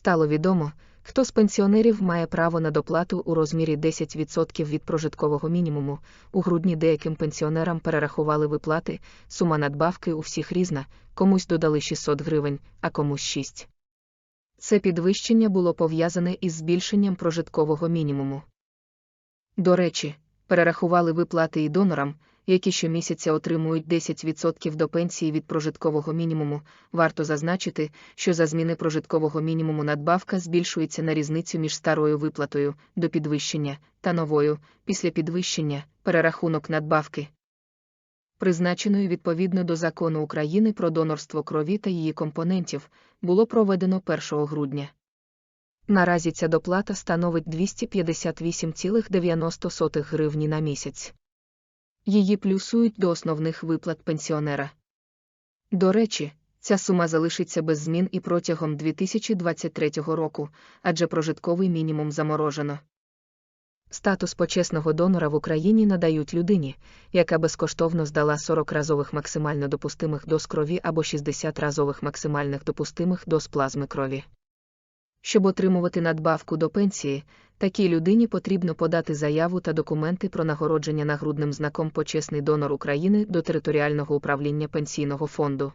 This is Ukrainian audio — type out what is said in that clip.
Стало відомо, хто з пенсіонерів має право на доплату у розмірі 10% від прожиткового мінімуму. У грудні деяким пенсіонерам перерахували виплати, сума надбавки у всіх різна, комусь додали 600 гривень, а комусь 6. Це підвищення було пов'язане із збільшенням прожиткового мінімуму. До речі, перерахували виплати і донорам, які щомісяця отримують 10% до пенсії від прожиткового мінімуму. Варто зазначити, що за зміни прожиткового мінімуму надбавка збільшується на різницю між старою виплатою до підвищення та новою після підвищення перерахунок надбавки. Призначеною відповідно до закону України про донорство крові та її компонентів, було проведено 1 грудня. Наразі ця доплата становить 258,90 гривні на місяць. Її плюсують до основних виплат пенсіонера. До речі, ця сума залишиться без змін і протягом 2023 року, адже прожитковий мінімум заморожено. Статус почесного донора в Україні надають людині, яка безкоштовно здала 40 разових максимально допустимих доз крові або 60 разових максимальних допустимих доз плазми крові. Щоб отримувати надбавку до пенсії, такій людині потрібно подати заяву та документи про нагородження нагрудним знаком Почесний донор України до територіального управління пенсійного фонду.